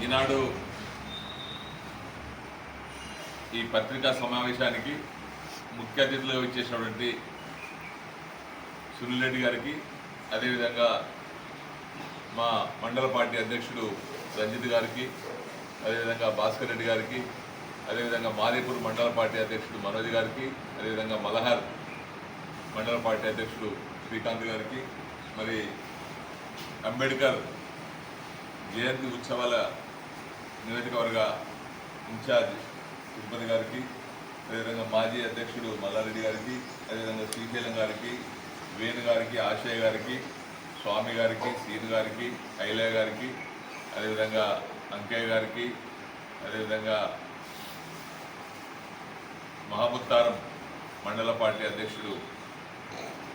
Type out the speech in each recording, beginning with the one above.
ఈనాడు ఈ పత్రికా సమావేశానికి ముఖ్య అతిథులు వచ్చేసినటువంటి సునీల్ రెడ్డి గారికి అదేవిధంగా మా మండల పార్టీ అధ్యక్షుడు రంజిత్ గారికి అదేవిధంగా భాస్కర్ రెడ్డి గారికి అదేవిధంగా మాదేపూర్ మండల పార్టీ అధ్యక్షుడు మనోజ్ గారికి అదేవిధంగా మలహార్ మండల పార్టీ అధ్యక్షుడు శ్రీకాంత్ గారికి మరి అంబేద్కర్ జయంతి ఉత్సవాల నియోజకవర్గ ఇన్ఛార్జ్ తిరుపతి గారికి అదేవిధంగా మాజీ అధ్యక్షుడు మల్లారెడ్డి గారికి అదేవిధంగా శ్రీశైలం గారికి వేణు గారికి ఆశయ్య గారికి స్వామి గారికి సీను గారికి ఐలయ్య గారికి అదేవిధంగా అంకయ్య గారికి అదేవిధంగా మహాముత్తారం మండల పార్టీ అధ్యక్షుడు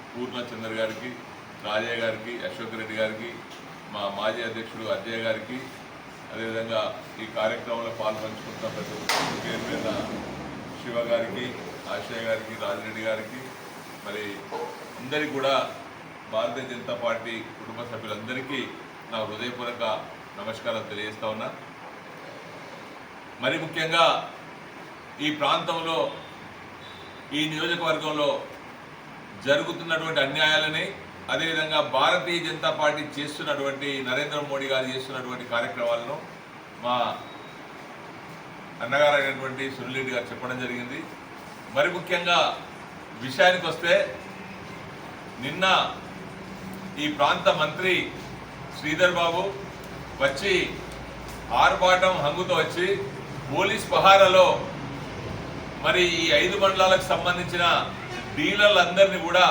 పూర్ణచంద్ర గారికి రాజయ్య గారికి అశోక్ రెడ్డి గారికి మా మాజీ అధ్యక్షుడు అజయ్ గారికి అదేవిధంగా ఈ కార్యక్రమంలో పాల్పంచుకుంటున్న ప్రతి ఒక్కరి పేరు మీద శివ గారికి ఆశయ గారికి రాజిరెడ్డి గారికి మరి అందరికీ కూడా భారతీయ జనతా పార్టీ కుటుంబ సభ్యులందరికీ నా హృదయపూర్వక నమస్కారం తెలియజేస్తా ఉన్నా. మరి ముఖ్యంగా ఈ ప్రాంతంలో ఈ నియోజకవర్గంలో జరుగుతున్నటువంటి అన్యాయాలని అదేవిధంగా భారతీయ జనతా పార్టీ చేస్తున్నటువంటి నరేంద్ర మోడీ గారు చేస్తున్నటువంటి కార్యక్రమాలను మా అన్నగారు అయినటువంటి సునీల్ గారు చెప్పడం జరిగింది. మరి ముఖ్యంగా విషయానికి వస్తే నిన్న ఈ ప్రాంత మంత్రి శ్రీధర్ బాబు వచ్చి ఆర్భాటం హంగుతో వచ్చి పోలీస్ పహారాలో మరి ఈ ఐదు మండలాలకు సంబంధించిన డీలర్లందరినీ కూడా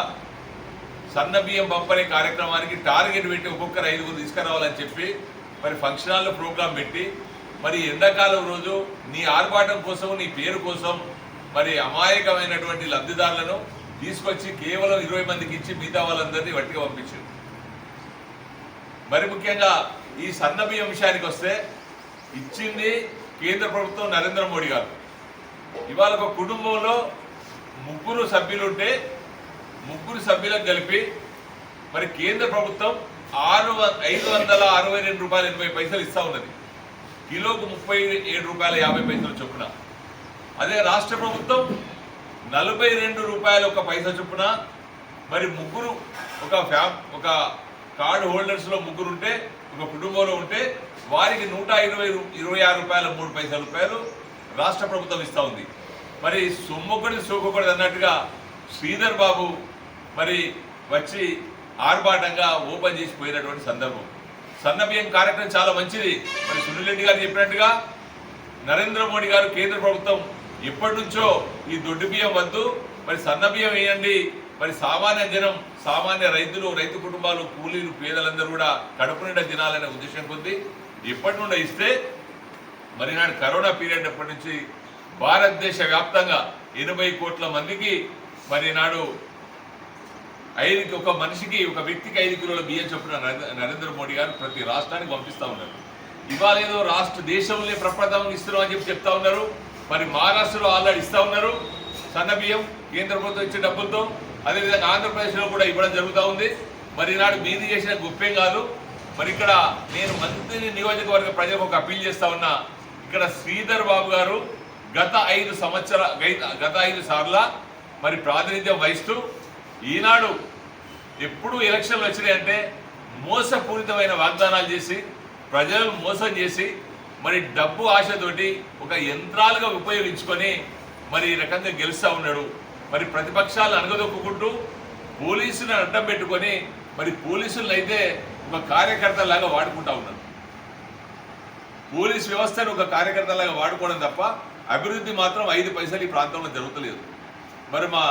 సన్న బియ్యం పంపనే కార్యక్రమానికి టార్గెట్ పెట్టి ఒక్కొక్కరు ఐదుగురు తీసుకురావాలని చెప్పి మరి ఫంక్షన్ హాల్లో ప్రోగ్రాం పెట్టి మరి ఎండాకాలం రోజు నీ ఆర్భాటం కోసం నీ పేరు కోసం మరి అమాయకమైనటువంటి లబ్ధిదారులను తీసుకొచ్చి కేవలం ఇరవై మందికి ఇచ్చి మిగతా వాళ్ళందరినీ వట్టిగా పంపించారు. మరి ముఖ్యంగా ఈ సన్న బియ్యం విషయానికి వస్తే ఇచ్చింది కేంద్ర ప్రభుత్వం నరేంద్ర మోడీ గారు. ఇవాళ ఒక కుటుంబంలో ముగ్గురు సభ్యులుంటే ముగ్గురు సభ్యులకు కలిపి మరి కేంద్ర ప్రభుత్వం ఆరు ఐదు వందల అరవై రెండు రూపాయల ఎనభై పైసలు ఇస్తా ఉన్నది. కిలోకు ముప్పై ఏడు రూపాయల యాభై పైసలు చొప్పున. అదే రాష్ట్ర ప్రభుత్వం నలభై రెండు రూపాయల ఒక పైసా చొప్పున. మరి ముగ్గురు ఒక ఫ్యామ్ ఒక కార్డు హోల్డర్స్లో ముగ్గురు ఉంటే ఒక కుటుంబంలో ఉంటే వారికి నూట ఇరవై ఇరవై ఆరు రూపాయల మూడు పైసల రూపాయలు రాష్ట్ర ప్రభుత్వం ఇస్తూ ఉంది. మరి సొమ్మొక్కడి సోకొకటి అన్నట్టుగా శ్రీధర్ బాబు మరి వచ్చి ఆర్భాటంగా ఓపెన్ చేసి పోయినటువంటి సందర్భం. సన్నబియ్యం కార్యక్రమం చాలా మంచిది. మరి సునీల్ రెడ్డి గారు చెప్పినట్టుగా నరేంద్ర మోడీ గారు కేంద్ర ప్రభుత్వం ఎప్పటి నుంచో ఈ దొడ్డు బియ్యం వద్దు. మరి సన్న బియ్యం వేయండి. మరి సామాన్య జనం సామాన్య రైతులు రైతు కుటుంబాలు కూలీలు పేదలందరూ కూడా కడుపు నిండా తినాలనే ఉద్దేశం కొద్ది ఎప్పటి నుండో ఇస్తే మరి నాడు కరోనా పీరియడ్ ఎప్పటి నుంచి భారతదేశ వ్యాప్తంగా ఎనభై కోట్ల మందికి మరి నాడు ఐదుకి ఒక మనిషికి ఒక వ్యక్తికి ఐదు కిలోల బియ్యం చొప్పున నరేంద్ర- మోడీ గారు ప్రతి రాష్ట్రానికి పంపిస్తా ఉన్నారు. ఇవాళ ఏదో రాష్ట్ర దేశంలో ప్రప్రథమం ఇస్తున్నాం అని చెప్పి చెప్తా ఉన్నారు. మరి మహారాష్ట్రలో ఆల్రెడీ ఇస్తా ఉన్నారు. సన్న బియ్యం కేంద్ర ప్రభుత్వం ఇచ్చే డబ్బులతో అదేవిధంగా ఆంధ్రప్రదేశ్లో కూడా ఇవ్వడం జరుగుతూ ఉంది. మరి ఈనాడు మీది చేసిన గొప్పేం కాదు. మరి ఇక్కడ నేను మంత్రి నియోజకవర్గ ప్రజలకు ఒక అప్పీల్ చేస్తా ఉన్నా. ఇక్కడ శ్రీధర్ బాబు గారు గత ఐదు సంవత్సర గత ఐదు సార్ల మరి ప్రాతినిధ్యం వహిస్తూ ఈనాడు ఎప్పుడు ఎలక్షన్లు వచ్చినాయంటే మోసపూరితమైన వాగ్దానాలు చేసి ప్రజలను మోసం చేసి మరి డబ్బు ఆశతోటి ఒక యంత్రాలుగా ఉపయోగించుకొని మరి ఈ రకంగా గెలుస్తూ ఉన్నాడు. మరి ప్రతిపక్షాలను అనగదొక్కుంటూ పోలీసులను అడ్డం పెట్టుకొని మరి పోలీసులను అయితే ఒక కార్యకర్తలాగా వాడుకుంటా ఉన్నాడు పోలీస్ వ్యవస్థను ఒక కార్యకర్తలాగా వాడుకోవడం తప్ప అభివృద్ధి మాత్రం ఐదు పైసలు ఈ ప్రాంతంలో జరుగుతలేదు. మరి మా